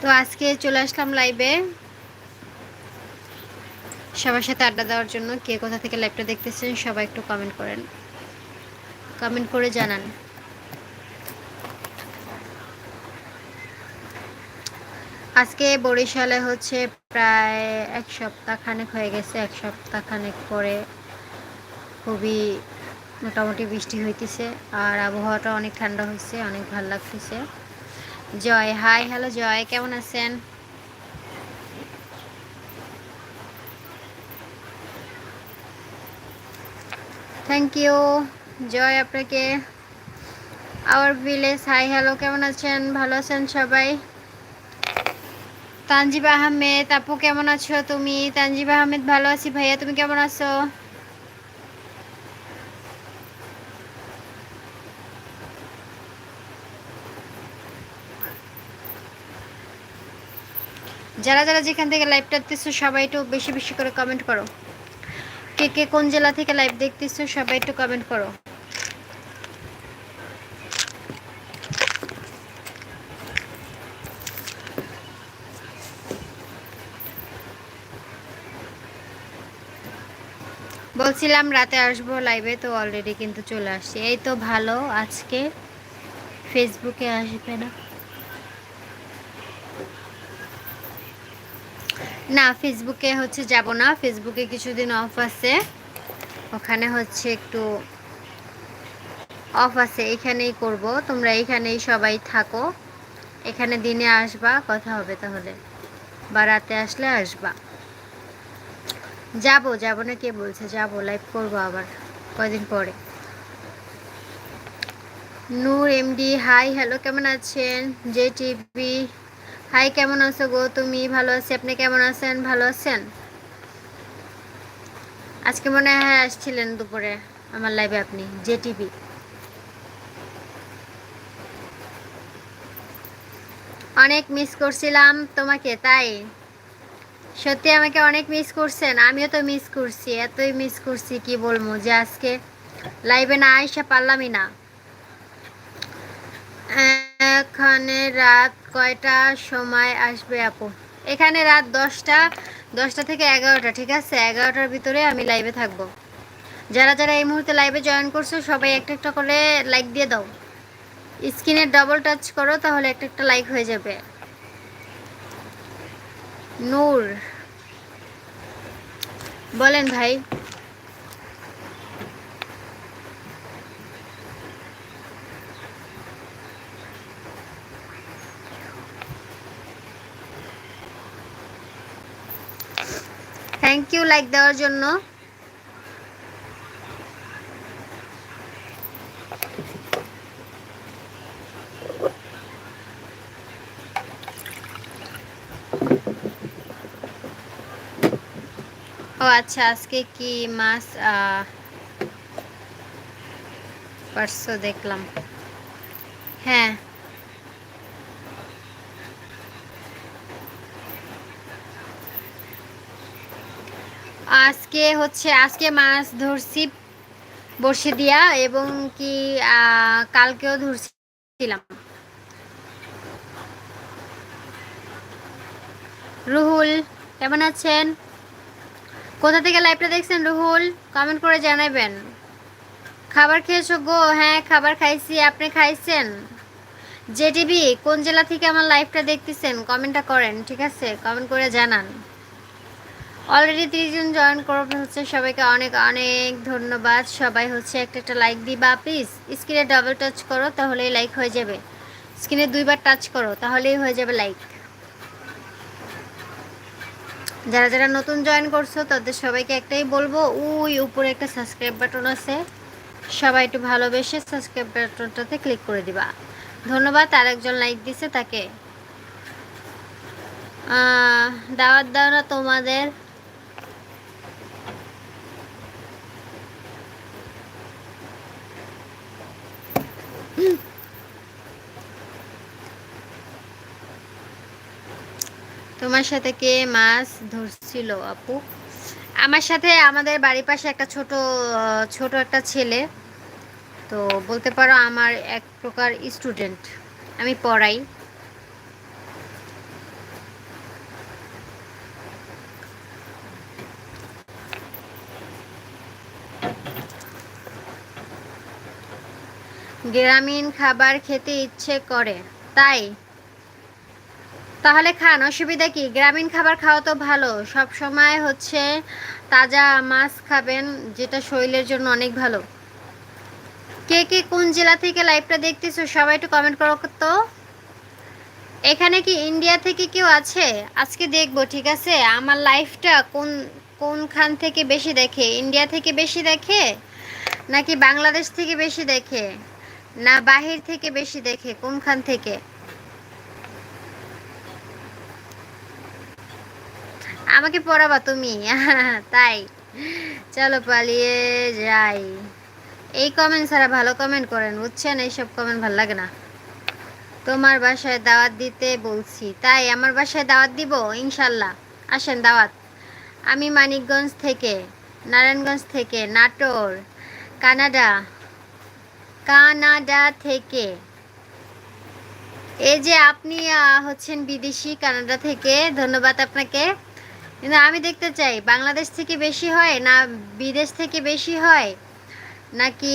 তো আজকে চলে আসলাম লাইভে সবার সাথে আড্ডা দেওয়ার জন্য কে কোথা থেকে লাইভটা দেখতেছেন সবাই একটু কমেন্ট করেন। কমেন্ট করে জানান। আজকে বরিশালে হচ্ছে প্রায় এক সপ্তাহ খানেক হয়ে গেছে, এক সপ্তাহ খানেক পরে খুবই মোটামুটি বৃষ্টি হইতেছে আর আবহাওয়াটা অনেক ঠান্ডা হয়েছে অনেক ভালো লাগতেছে। জয়, হাই, হ্যালো, জয়, কেমন আছেন? থ্যাংক ইউ জয় আপনাকে। আওয়ার ভিলেজ হাই হ্যালো, কেমন আছেন? ভালো আছেন সবাই? তানজিব আহমেদ, আপু কেমন আছো তুমি? তানজিব আহমেদ, ভালো আছি ভাইয়া, তুমি কেমন আছো? যারা যারা যেখান থেকে লাইভটা দেখতেছো, সবাই একটু বেশি বেশি করে কমেন্ট করো। কে কে কোন জেলা থেকে লাইভ দেখতেছো, সবাই একটু কমেন্ট করো। বলছিলাম রাতে আসব লাইভে তো অলরেডি কিন্তু চলে আসছি। এই তো ভালো, আজকে ফেসবুকে আসবে না। না ফেসবুকে হচ্ছে যাব না। ফেসবুকে কিছুদিন অফ আছে। ওখানে হচ্ছে একটু অফ আছে। এখানেই করব। তোমরা এখানেই সবাই থাকো। এখানে দিনে আসবা, কথা হবে তাহলে। বা রাতে আসলে আসবা। যাব যাব না কে বলছে? যাব লাইভ করব আবার কয়দিন পরে। নূর এমডি হাই হ্যালো কেমন আছেন? জে টিভি হাই, কেমন আছো গো? তুমি ভালো আছি? আপনি কেমন আছেন? ভালো আছেন? আজকে মনে হয় আসছিলেন দুপুরে আমার লাইভে আপনি জে টিভি অনেক মিস করছিলাম তোমাকে, তাই? সত্যি আমাকে অনেক মিস করছেন, আমিও তো মিস করছি, এতই মিস করছি, কি বলব যে আজকে লাইভে না আইসা পারলামই না। এখানে রাত কয়টা সময় আসবে, আপু? এখানে রাত দশটা দশটা থেকে এগারোটা, ঠিক আছে? এগারোটার ভিতরে আমি লাইভে থাকব। যারা যারা এই মুহূর্তে লাইভে জয়েন করছ, সবাই একটা একটা করে লাইক দিয়ে দাও। স্ক্রিনে ডবল টাচ করো, তাহলে একটা একটা লাইক হয়ে যাবে। নূর। বলেন ভাই। ইউ লাইক দেওয়ার জন্য। ও আচ্ছা আজকে কি মাছ পারছ দেখলাম। হ্যাঁ। আজকে হচ্ছে, আজকে মাছ ধরছি বসে দিয়া এবং কি কালকেও ধরছিলাম। রুহুল, কেমন আছেন? কোথা থেকে লাইভটা দেখছেন রুহুল? কমেন্ট করে জানাবেন। খাবার খেয়েছো গো? হ্যাঁ খাবার খাইছি। আপনি খাইছেন? জেটিভি কোন জেলা থেকে আমার লাইভটা দেখতেছেন? কমেন্টটা করেন, ঠিক আছে? কমেন্ট করে জানান। অলরেডি তিরিশজন জয়েন করে হচ্ছে সবাইকে অনেক অনেক ধন্যবাদ। সবাই হচ্ছে একটা একটা লাইক দিবা প্লিজ স্ক্রিনে ডাবল টাচ করো, তাহলেই লাইক হয়ে যাবে। স্ক্রিনে দুইবার টাচ করো, তাহলেই হয়ে যাবে লাইক যারা যারা নতুন জয়েন করছ, তাদের সবাইকে একটাই বলব, ওই উপরে একটা সাবস্ক্রাইব বাটন আছে। সবাই একটু ভালোবেসে সাবস্ক্রাইব বাটনটাতে ক্লিক করে দিবা। ধন্যবাদ আর একজন লাইক দিছে তাকে। দাওয়াত দাও না তোমাদের। তোমার সাথে কে মাছ ধরছিল, আপু? আমার সাথে আমাদের বাড়ির পাশে একটা ছোট ছোট একটা ছেলে। তো বলতে পারো আমার এক প্রকার স্টুডেন্ট আমি পড়াই। গ্রামীণ খাবার খেতে ইচ্ছে করে, তাই? তাহলে খান, অসুবিধা কি? গ্রামীণ খাবার খাওয়া তো ভালো। সব সময় হচ্ছে তাজা মাছ খাবেন, যেটা শরীরের জন্য অনেক ভালো। কে কে কোন জেলা থেকে লাইভটা দেখতেছো, সবাই একটু কমেন্ট করো তো। এখানে কি ইন্ডিয়া থেকে কেউ আছে? আজকে দেখব, ঠিক আছে? আমার লাইফটা কোন, কোনখান থেকে বেশি দেখে? ইন্ডিয়া থেকে বেশি দেখে? নাকি বাংলাদেশ থেকে বেশি দেখে? না, বাহির থেকে বেশি দেখে? কোনখান থেকে? আমাকে পড়াবা তুমি। তাই। চলো পালিয়ে যাই। এই কমেন্ট ছাড়া ভালো কমেন্ট করেন, বুঝছেন? এইসব কমেন্ট ভালো লাগে না। তোমার বাসায় দাওয়াত দিতে বলছি। তাই আমার বাসায় দাওয়াত দিব? ইনশাল্লাহ। আসেন দাওয়াত। আমি মানিকগঞ্জ থেকে, নারায়ণগঞ্জ থেকে, নাটোর, কানাডা কানাডা থেকে। এই যে আপনি হচ্ছেন বিদেশি, কানাডা থেকে। ধন্যবাদ আপনাকে। কিন্তু আমি দেখতে চাই, বাংলাদেশ থেকে বেশি হয় না বিদেশ থেকে বেশি হয় নাকি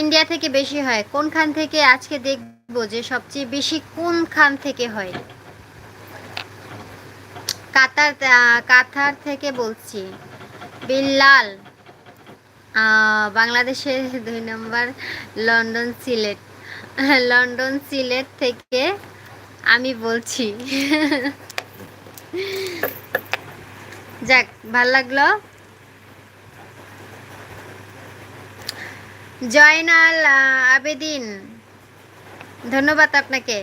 ইন্ডিয়া থেকে বেশি হয়? কোনখান থেকে আজকে দেখব যে সবচেয়ে বেশি কোনখান থেকে হয়? কাতার কাতার থেকে বলছি। বিল্লাল বাংলাদেশের দুই নম্বর লন্ডন সিলেট। লন্ডন সিলেট থেকে আমি বলছি। যাক, ভালো লাগল। জয়নাল আবেদিন, ধন্যবাদ আপনাকে।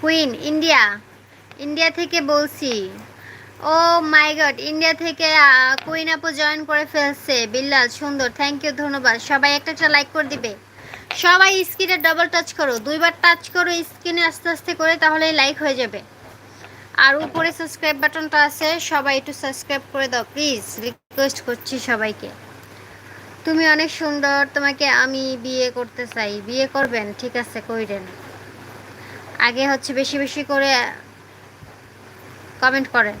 কুইন, ইন্ডিয়া ইন্ডিয়া থেকে বলছি। ও মাই গড, ইন্ডিয়া থেকে কুইন আপু জয়েন করে ফেলছে। বিল্লাল, সুন্দর থ্যাংক ইউ ধন্যবাদ। সবাই একটা একটা লাইক করে দিবে। সবাই স্ক্রিনে ডবল টাচ করো। দুইবার টাচ করো স্ক্রিনে আস্তে আস্তে করে, তাহলেই লাইক হয়ে যাবে। আর উপরে সাবস্ক্রাইব বাটনটা আছে, সবাই একটু সাবস্ক্রাইব করে দাও প্লিজ রিকোয়েস্ট করছি সবাইকে। তুমি অনেক সুন্দর, তোমাকে আমি বিয়ে করতে চাই। বিয়ে করবেন, ঠিক আছে, কইরেন। আগে হচ্ছে বেশি বেশি করে কমেন্ট করেন।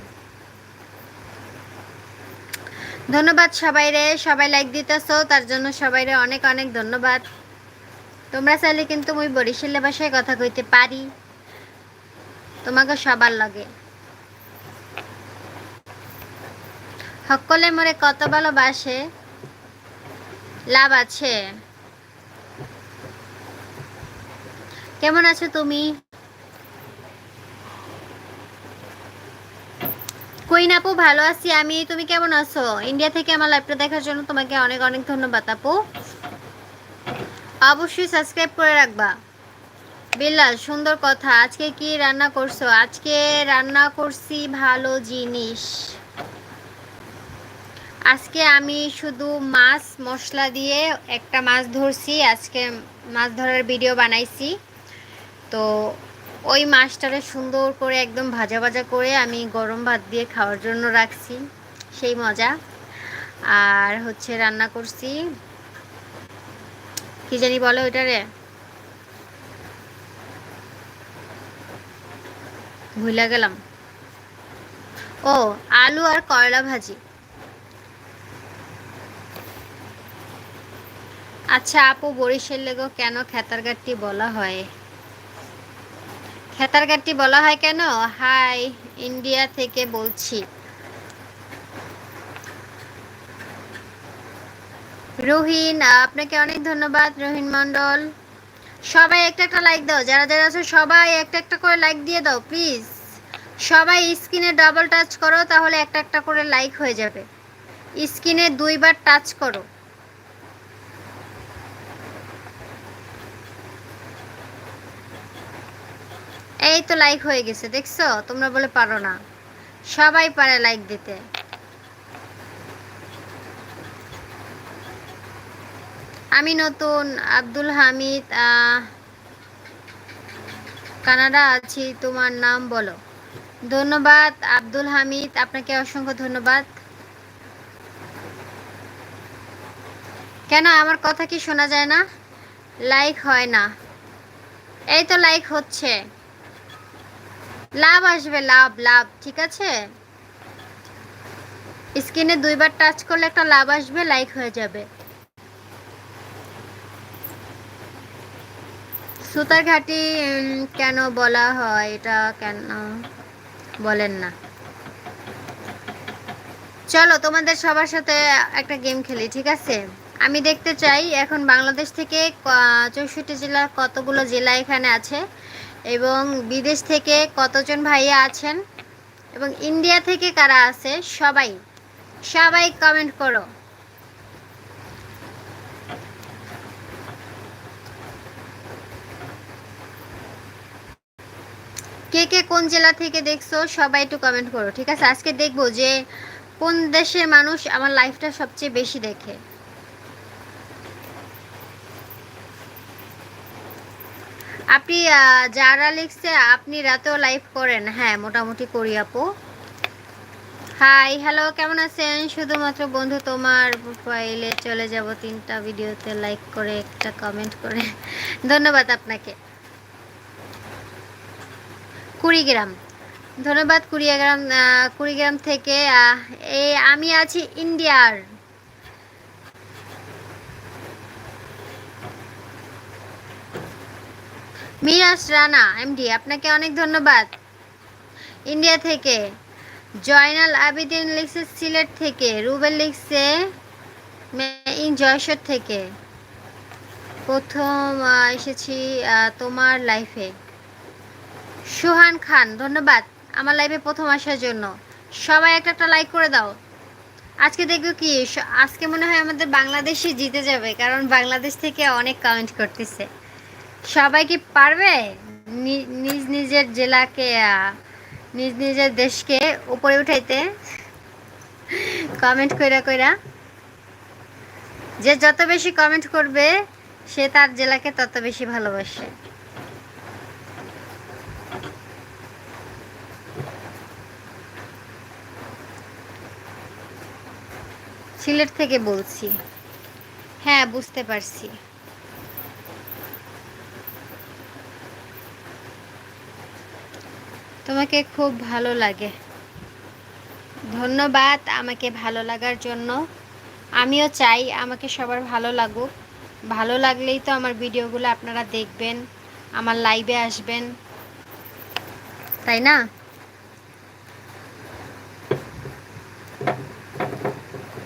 ধন্যবাদ সবাই রে সবাই লাইক দিতেছো, তার জন্য সবাই রে অনেক অনেক ধন্যবাদ। তোমরা চাইলে কিন্তু মুই বরিশালে ভাষায় কথা কইতে পারি। তোমাকে সবার লাগে। সকলে মরে কত ভালোবাসে? লাভ আছে। কেমন আছো তুমি? কুইন আপু, ভালো আছি। আমি, তুমি কেমন আছো? ইন্ডিয়া থেকে আমার লাইভটা দেখার জন্য তোমাকে অনেক অনেক ধন্যবাদ আপু। অবশ্যই সাবস্ক্রাইব করে রাখবা। বিল্লাল সুন্দর কথা। আজকে কি রান্না করছ? আজকে রান্না করছি ভালো জিনিস। আজকে আমি শুধু মাছ, মশলা দিয়ে একটা মাছ ধরছি। আজকে মাছ ধরার ভিডিও বানাইছি। তো ওই মাছটারে সুন্দর করে একদম ভাজা ভাজা করে আমি গরম ভাত দিয়ে খাওয়ার জন্য রাখছি। সেই মজা। আর হচ্ছে রান্না করছি, কি জানি বলে ওইটারে? ভুলে গেলাম। ও, আলু আর করলা ভাজি। আচ্ছা আপু, বরিশাল লেগো কেন খেতারগাট্টি বলা হয়? খেতারগাট্টি বলা হয় কেন? হাই, ইন্ডিয়া থেকে বলছি। রোহিন, আপনাকে অনেক ধন্যবাদ, রোহিন মন্ডল সবাই একটা একটা লাইক দাও। যারা যারা আছো, সবাই একটা একটা করে লাইক দিয়ে দাও প্লিজ সবাই স্ক্রিনে ডাবল টাচ করো, তাহলে একটা একটা করে লাইক হয়ে যাবে। স্ক্রিনে দুইবার টাচ করো। এই তো লাইক হয়ে গেছে, দেখছ? তোমরা বলে পারো না। সবাই পারে লাইক দিতে। আমি নতুন, আব্দুল হামিদ কানাডা আছি, তোমার নাম বলো। ধন্যবাদ, আব্দুল হামিদ, আপনাকে অসংখ্য ধন্যবাদ। কেন, আমার কথা কি শোনা যায় না? লাইক হয় না। এই তো লাইক হচ্ছে। লাভ আসবে, লাভ লাভ, ঠিক আছে? স্ক্রিনে দুইবার টাচ করলে একটা লাভ আসবে, লাইক হয়ে যাবে। সুতার ঘাটি কেন বলা হয়? এটা কেন বলেন না। চলো, তোমাদের সবার সাথে একটা গেম খেলি, ঠিক আছে? আমি দেখতে চাই, এখন বাংলাদেশ থেকে চৌষট্টি জেলা, কতগুলো জেলা এখানে আছে? এবং বিদেশ থেকে কতজন ভাইয়া আছেন? এবং ইন্ডিয়া থেকে কারা আছে? সবাই সবাই কমেন্ট করো। কে কে কোন জেলা থেকে দেখছ, সবাই একটু কমেন্ট করো, ঠিক আছে? আজকে দেখব যে কোন দেশের মানুষ আমার লাইফটা সবচেয়ে বেশি দেখে। আপনি যারা লিখছে, আপনি রাতেও লাইভ করেন। হ্যাঁ মোটামুটি করি আপু। হাই হ্যালো কেমন আছেন? শুধুমাত্র বন্ধু তোমার প্রোফাইলে চলে যাব তিনটা ভিডিওতে লাইক করে, একটা কমেন্ট করে। ধন্যবাদ আপনাকে। কুড়িগ্রাম। ধন্যবাদ কুড়িগ্রাম কুড়িগ্রাম থেকে এই আমি আছি ইন্ডিয়ার। মিরাজ রানা এমডি আপনাকে অনেক ধন্যবাদ। ইন্ডিয়া থেকে, জয়নাল আবিদিন লিখছে সিলেট থেকে, রুবেল লিখছে ইন জয়সর থেকে। প্রথম এসেছি তোমার লাইফে সোহান খান, ধন্যবাদ আমার লাইভে প্রথম আসার জন্য। সবাই একটা একটা লাইক করে দাও। আজকে দেখব কি আজকে মনে হয় আমাদের বাংলাদেশই জিতে যাবে, কারণ বাংলাদেশ থেকে অনেক কমেন্ট করতেছে। সবাই কি পারবে? নিজ নিজের জেলাকে নিজ নিজের দেশকে উপরে উঠাইতে? কমেন্ট কইরা কইরা। যে যত বেশি কমেন্ট করবে, সে তার জেলাকে তত বেশি ভালোবাসে। সিলেট থেকে বলছি। হ্যাঁ বুঝতে পারছি। তোমাকে খুব ভালো লাগে। ধন্যবাদ আমাকে ভালো লাগার জন্য। আমিও চাই আমাকে সবার ভালো লাগুক। ভালো লাগলেই তো আমার ভিডিওগুলো আপনারা দেখবেন, আমার লাইভে আসবেন। তাই না?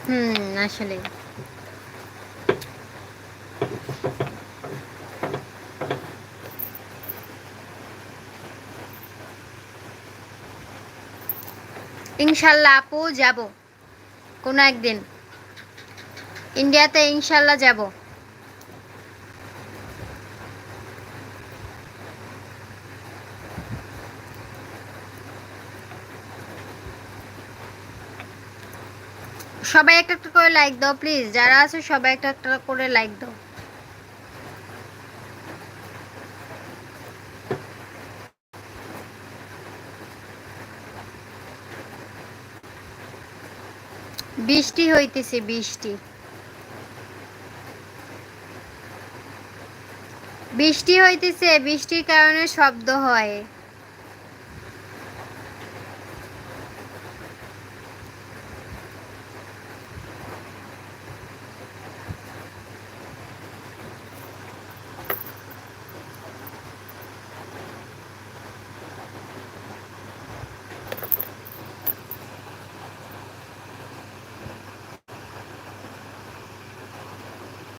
হুম আসলে ইনশাল্লাহ আপু যাব। কোনো একদিন। ইন্ডিয়াতে ইনশাল্লাহ যাব। সবাই একটা একটা করে লাইক দাও প্লিজ যারা আছে, সবাই একটা একটা করে লাইক দাও। বৃষ্টি হইতেছে, বৃষ্টি। বৃষ্টি হইতেছে, বৃষ্টির কারণে শব্দ হয়।